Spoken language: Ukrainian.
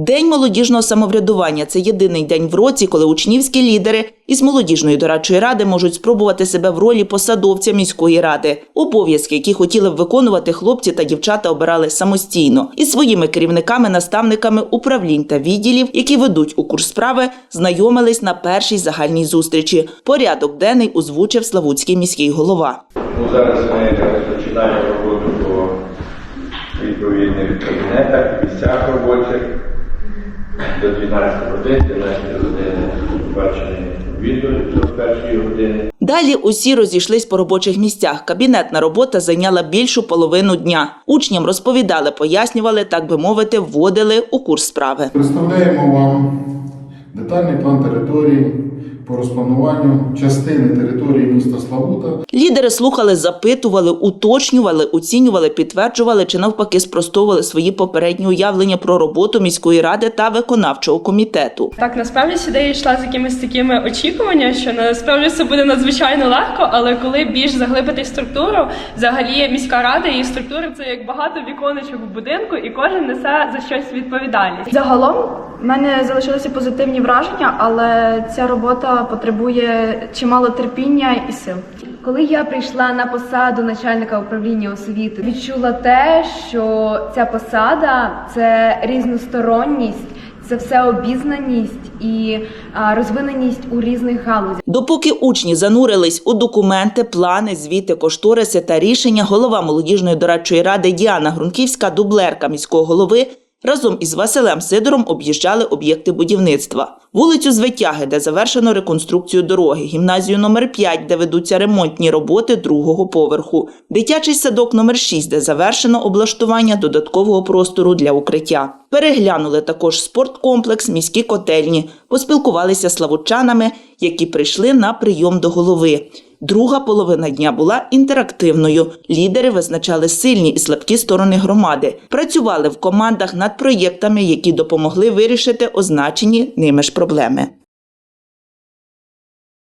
День молодіжного самоврядування це єдиний день в році, коли учнівські лідери із молодіжної дорадчої ради можуть спробувати себе в ролі посадовця міської ради. Обов'язки, які хотіли б виконувати хлопці та дівчата, обирали самостійно із своїми керівниками, наставниками управлінь та відділів, які ведуть у курс справи, знайомились на першій загальній зустрічі. Порядок денний озвучив Славутський міський голова. Ну, зараз ми якраз починаємо роботу по відповідних кабінетах, місцях робочих до 12 годин, 12 години бачені відео до першої години. Далі усі розійшлись по робочих місцях. Кабінетна робота зайняла більшу половину дня. Учням розповідали, пояснювали, так би мовити, вводили у курс справи. Представляємо вам детальний план території по розплануванню частини території міста Славута Лідери слухали, запитували, уточнювали, оцінювали, підтверджували чи навпаки спростовували свої попередні уявлення про роботу міської ради та виконавчого комітету. Так, насправді сюди йшла з якимись такими очікуваннями, що насправді все буде надзвичайно легко, але коли більш заглибити структуру, взагалі міська рада і структура це як багато віконечок в будинку, і кожен несе за щось відповідальність. Загалом в мене залишилися позитивні враження, але ця робота потребує чимало терпіння і сил. Коли я прийшла на посаду начальника управління освіти, відчула те, що ця посада це різносторонність, це всеобізнаність і а, розвиненість у різних галузях. Допоки учні занурились у документи, плани, звіти, кошториси та рішення, голова молодіжної дорадчої ради Діана Грунківська, дублерка міського голови, разом із Василем Сидором об'їжджали об'єкти будівництва. Вулицю Звитяги, де завершено реконструкцію дороги, гімназію номер 5, де ведуться ремонтні роботи другого поверху, дитячий садок номер 6, де завершено облаштування додаткового простору для укриття. Переглянули також спорткомплекс, міські котельні, поспілкувалися з славутчанами, які прийшли на прийом до голови. Друга половина дня була інтерактивною. Лідери визначали сильні і слабкі сторони громади, працювали в командах над проєктами, які допомогли вирішити означені ними ж проблеми.